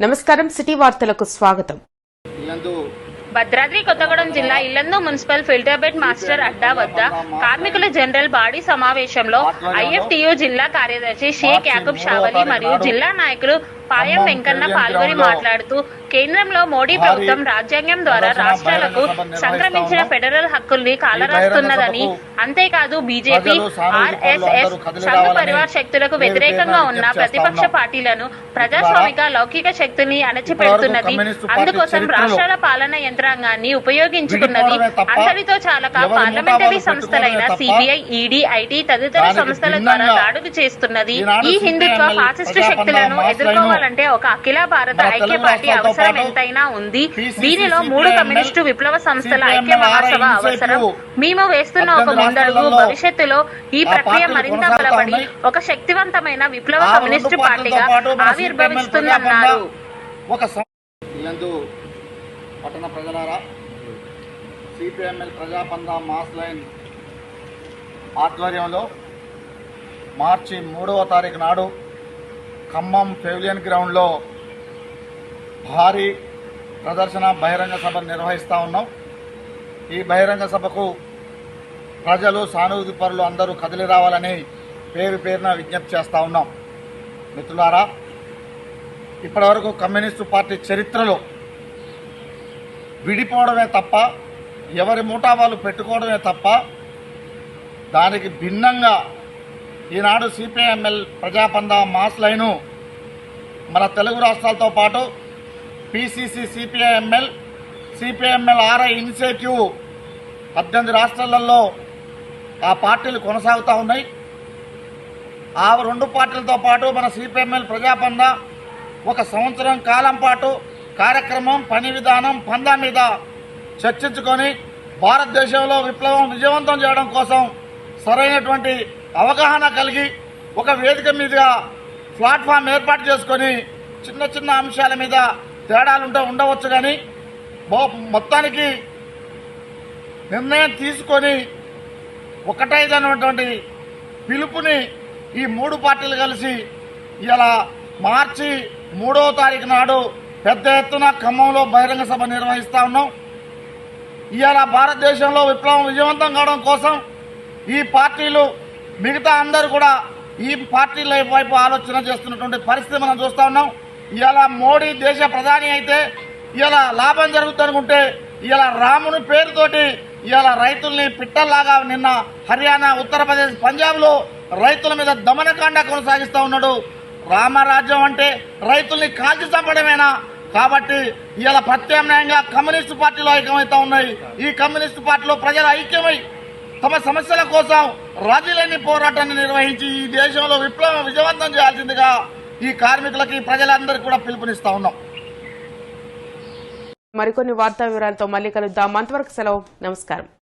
నమస్కారం సిటీ వార్తలకు స్వాగతం. ఇల్లందు భద్రాద్రి కొత్తగూడెం జిల్లా Yellandu municipal filter bed master అడ్డా వద్ద కార్మికుల జనరల్ బాడీ సమావేశంలో ఐఎఫ్టియు జిల్లా కార్యదర్శి షేక్ యాకూబ్ షావలి మరియు జిల్లా నాయకులు పాయం వెంకన్న పాల్గొని మాట్లాడుతూ కేంద్రంలో మోడీ ప్రభుత్వం రాజ్యాంగం ద్వారా రాష్ట్రాలకు సంక్రమించిన ఫెడరల్ హక్కుల్ని కాలరాస్తున్నదని అంతేకాదు బీజేపీ ఆర్ఎస్ఎస్ సంఘ పరివార్ శక్తులకు వ్యతిరేకంగా ఉన్న ప్రతిపక్ష పార్టీలను ప్రజాస్వామిక లౌకిక శక్తుల్ని అణచిపెడుతున్నది. అందుకోసం రాష్ట్రాల పాలన యంత్రాంగాన్ని ఉపయోగించుకున్నది అంతటితో చాలక పార్లమెంటరీ సంస్థలైన సిబిఐ ఈడీ ఐటీ తదితర సంస్థల ద్వారా దాడులు చేస్తున్నది. ఈ హిందుత్వ ఫాసిస్టు శక్తులను ఎదుర్కోవాలంటే ఒక అఖిల భారత ఐక్య పార్టీ అవసరం ఎంతైనా ఉంది. దీనిలో మూడు కమ్యూనిస్టు విప్లవ సంస్థల ఐక్య మహాసభ అవసరం. మేము వేస్తున్న ఒక ముందడుగు భవిష్యత్తులో ఈ ప్రక్రియ మరింత బలపడి ఒక శక్తివంతమైన విప్లవ కమ్యూనిస్టు పార్టీగా ఆవిర్భవిస్తుందన్నారు పట్టణ ప్రజలారా సిపిఎంఎల్ ప్రజాపంద మాస్ లైన్ ఆధ్వర్యంలో మార్చి మూడవ తారీఖు నాడు ఖమ్మం పెవిలియన్ గ్రౌండ్లో భారీ ప్రదర్శన బహిరంగ సభ నిర్వహిస్తూ ఉన్నాం. ఈ బహిరంగ సభకు ప్రజలు సానుభూతి పరులు అందరూ కదిలి రావాలని పేరు పేరున విజ్ఞప్తి చేస్తూ ఉన్నాం. మిత్రులారా ఇప్పటివరకు కమ్యూనిస్టు పార్టీ చరిత్రలో విడిపోవడమే తప్ప ఎవరి మూటా వాళ్ళు పెట్టుకోవడమే తప్ప దానికి భిన్నంగా ఈనాడు సిపిఐఎంఎల్ ప్రజాపంద మాస్ లైను మన తెలుగు రాష్ట్రాలతో పాటు PCC CPIML CPIML RI initiative పద్దెనిమిది రాష్ట్రాలలో ఆ పార్టీలు కొనసాగుతూ ఉన్నాయి. ఆ రెండు పార్టీలతో పాటు మన సిపిఎంఎల్ ప్రజాపంద ఒక సంవత్సరం కాలం పాటు కార్యక్రమం పని విధానం పందా మీద చర్చించుకొని భారతదేశంలో విప్లవం విజయవంతం చేయడం కోసం సరైనటువంటి అవగాహన కలిగి ఒక వేదిక మీదుగా ప్లాట్ఫామ్ ఏర్పాటు చేసుకొని చిన్న చిన్న అంశాల మీద తేడాలుంటే ఉండవచ్చు కానీ మొత్తానికి నిర్ణయం తీసుకొని ఒకటైదైనటువంటి పిలుపుని ఈ మూడు పార్టీలు కలిసి ఇలా మార్చి మూడవ తారీఖు నాడు పెద్ద ఎత్తున ఖమ్మంలో బహిరంగ సభ నిర్వహిస్తా ఉన్నాం. ఇవాళ భారతదేశంలో విప్లవం విజయవంతం కావడం కోసం ఈ పార్టీలు మిగతా అందరూ కూడా ఈ పార్టీల వైపు ఆలోచన చేస్తున్నటువంటి పరిస్థితి మనం చూస్తూ ఉన్నాం. ఇలా మోడీ దేశ ప్రధాని అయితే ఇలా లాభం జరుగుతుందనుకుంటే ఇలా రాముని పేరుతోటి ఇలా రైతుల్ని పిట్టల్లాగా నిన్న హర్యానా ఉత్తరప్రదేశ్ పంజాబ్లో రైతుల మీద దమనకాండ కొనసాగిస్తూ ఉన్నాడు. రామరాజ్యం అంటే రైతుల్ని కాల్చి చంపడమేనా? కాబట్టి ఇలా ప్రత్యామ్నాయంగా కమ్యూనిస్టు పార్టీలో ఐక్యమవుతా ఉన్నాయి. ఈ కమ్యూనిస్టు పార్టీలో ప్రజలు ఐక్యమై తమ సమస్యల కోసం రాజీలేని పోరాటాన్ని నిర్వహించి ఈ దేశంలో విప్లవం విజయవంతం చేయాల్సిందిగా ఈ కార్మికులకి ప్రజలందరికీ కూడా పిలుపునిస్తా ఉన్నాం. మరికొన్ని వార్తా వివరాలతో మళ్ళీ కలుద్దాం. అంతవరకు సెలవు. నమస్కారం.